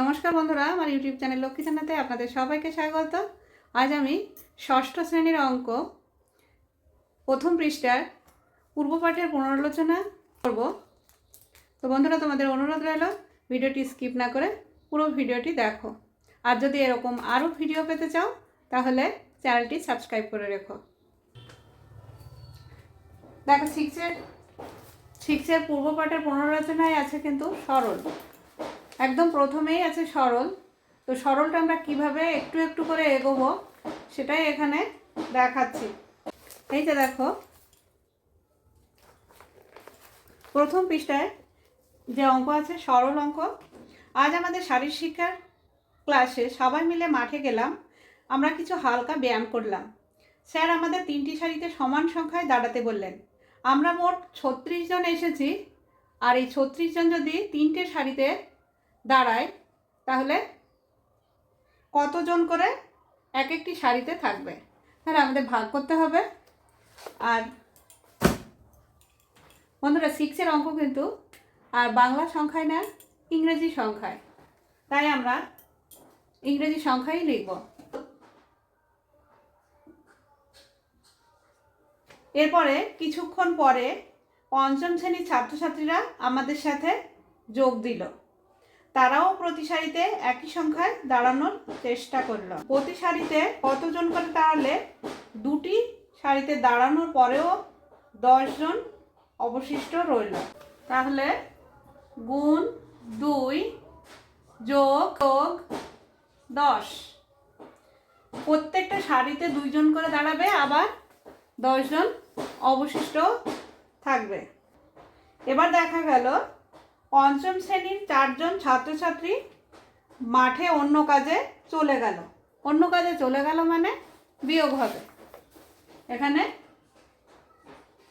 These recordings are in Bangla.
নমস্কার বন্ধুরা, আমার ইউটিউব চ্যানেল লক্ষ্মী জানাতে আপনাদের সবাইকে স্বাগত। আজ আমি ষষ্ঠ শ্রেণির অঙ্ক প্রথম পৃষ্ঠার পূর্বপাঠের পুনরালোচনা করব। তো বন্ধুরা, তোমাদের অনুরোধ রইল, ভিডিওটি স্কিপ না করে পুরো ভিডিওটি দেখো। আর যদি এরকম আরও ভিডিও পেতে চাও, তাহলে চ্যানেলটি সাবস্ক্রাইব করে রেখো। দেখো সিক্সের সিক্সের পূর্বপাঠের পুনরালোচনায় আছে কিন্তু সরল। একদম প্রথমেই আছে সরল। তো সরলটা আমরা কীভাবে একটু একটু করে এগোবো সেটাই এখানে দেখাচ্ছি। এই যে দেখো, প্রথম পৃষ্ঠায় যে অঙ্ক আছে, সরল অঙ্ক। আজ আমাদের শারীর শিক্ষার ক্লাসে সবাই মিলে মাঠে গেলাম, আমরা কিছু হালকা ব্যায়াম করলাম। স্যার আমাদের তিনটি শাড়িতে সমান সংখ্যায় দাঁড়াতে বললেন। আমরা মোট ছত্রিশ জন এসেছি, আর এই ছত্রিশ জন যদি তিনটে শাড়িতে দাঁড়ায়, তাহলে কতজন করে এক একটি শাড়িতে থাকবে? তাহলে আমাদের ভাগ করতে হবে। আর বন্ধুরা সিক্সের অঙ্ক কিন্তু, আর বাংলা সংখ্যায় না, ইংরেজি সংখ্যায়। তাই আমরা ইংরেজি সংখ্যাই লিখব। এরপরে কিছুক্ষণ পরে পঞ্চম শ্রেণির ছাত্রছাত্রীরা আমাদের সাথে যোগ দিল। তারাও প্রতি সারিতে একই সংখ্যায় দাঁড়ানোর চেষ্টা করল। প্রতি সারিতে কতজন করে দাঁড়ালে? দুটি সারিতে দাঁড়ানোর পরেও দশজন অবশিষ্ট রইল। তাহলে গুণ দুই যোগ যোগ দশ। প্রত্যেকটা সারিতে দুইজন করে দাঁড়াবে, আবার দশজন অবশিষ্ট থাকবে। এবার দেখা গেল পঞ্চম শ্রেণির চারজন ছাত্রছাত্রী মাঠে অন্য কাজে চলে গেল। অন্য কাজে চলে গেল মানে বিয়োগ হবে। এখানে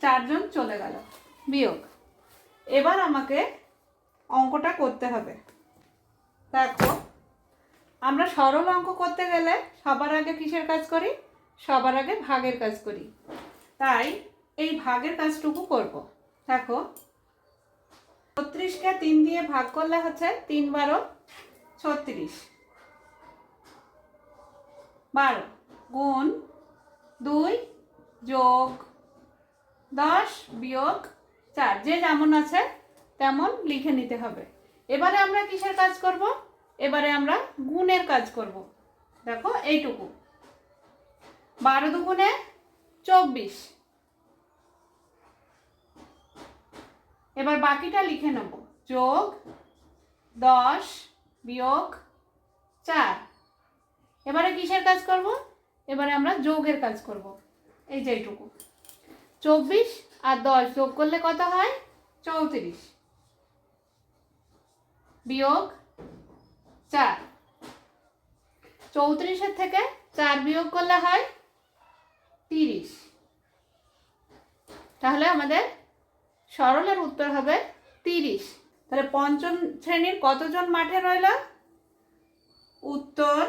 চারজন চলে গেল, বিয়োগ। এবার আমাকে অঙ্কটা করতে হবে। দেখো, আমরা সরল অঙ্ক করতে গেলে সবার আগে কিসের কাজ করি? সবার আগে ভাগের কাজ করি। তাই এই ভাগের কাজটুকু করব। দেখো ছত্রিশকে তিন দিয়ে ভাগ করলে হচ্ছে তিন বারো ছত্রিশ। বারো গুণ দুই যোগ দশ বিয়োগ চার। যে যেমন আছে তেমন লিখে নিতে হবে। এবারে আমরা কিসের কাজ করব? এবারে আমরা গুণের কাজ করব। দেখো এইটুকু। বারো দুগুণে চব্বিশ। এবার বাকিটা লিখে নেব। যোগ দশ বিয়োগ চার। এবারে কিসের কাজ করব? এবারে আমরা যোগের কাজ করব। এই যে এইটুকু। চব্বিশ আর দশ যোগ করলে কত হয়? চৌত্রিশ। বিয়োগ চার। চৌত্রিশের থেকে চার বিয়োগ করলে হয় তিরিশ। তাহলে আমাদের সরলের উত্তর হবে তিরিশ। তাহলে পঞ্চম শ্রেণির কতজন মাঠে রইল? উত্তর,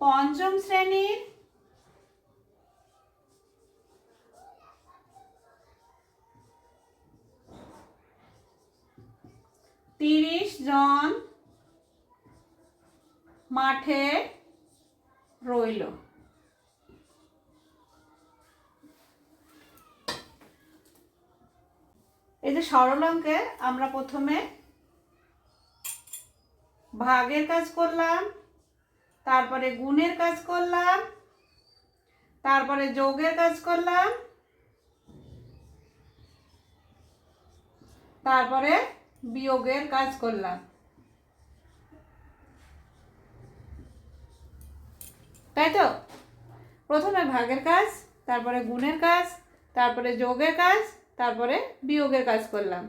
পঞ্চম শ্রেণির তিরিশ জন মাঠে রইল। এই যে সরল অঙ্কে আমরা প্রথমে ভাগের কাজ করলাম, তারপরে গুণের কাজ করলাম, তারপরে যোগের কাজ করলাম, তারপরে বিয়োগের কাজ করলাম। তাই তো? প্রথমে ভাগের কাজ, তারপরে গুণের কাজ, তারপরে যোগের কাজ তারপরে বিয়োগের কাজ করলাম।